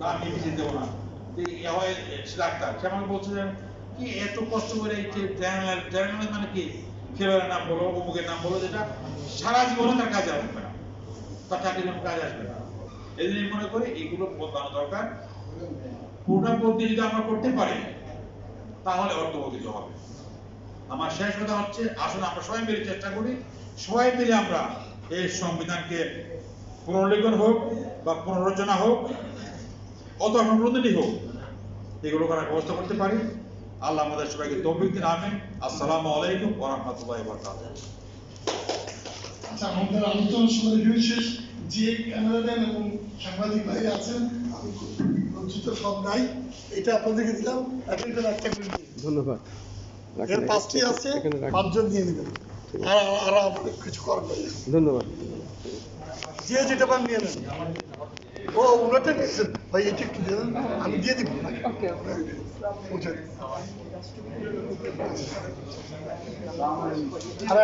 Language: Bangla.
না। হয় ডাক্তার। সে আমাকে বলছে যে, কি এত কষ্ট করে এই মানে কি? নাম বলো অমুকের নাম বলো যেটা সারা জীবনে তার কাজে আসবে না। তার চাকরির কাজে আসবে না। এই জন্য মনে করি বদলানো দরকার। পুরোটা যদি আমরা করতে পারি তাহলে অর্থবর্ধিত হবে। আমার শেষ কথা হচ্ছে আসলে আমরা সবাই মিলে চেষ্টা করি। সবাই মিলে আমরা এই সংবিধানকে পুনর্লিখন হোক বা পুনরচনা হোক। অথবা সংশোধনী হোক এগুলো করার ব্যবস্থা করতে পারি। আল্লাহ আমাদের সবাইকে তৌফিক দিন আমিন। আসসালামু আলাইকুম ওয়া রাহমাতুল্লাহি ওয়া বারাকাতুহু। আচ্ছা আমাদের আলোচনা সময় হয়ে শেষ। যে ক্যামেরাম্যান এবং সাংবাদিক ভাই আছেন আমি লজ্জিত সব নাই। এটা আপনাদেরকে দিলাম। এখন একটা করে ধন্যবাদ। এর পাঁচটি আছে পাঁচজন নেবেন আর আর কিছু করার ধন্যবাদ। যে যেটা পান নিয়ে নেন। ও উনারটা নিয়েছেন ভাই এটা একটু দিয়ে দেন আমি দিয়ে দিব বুঝেন আর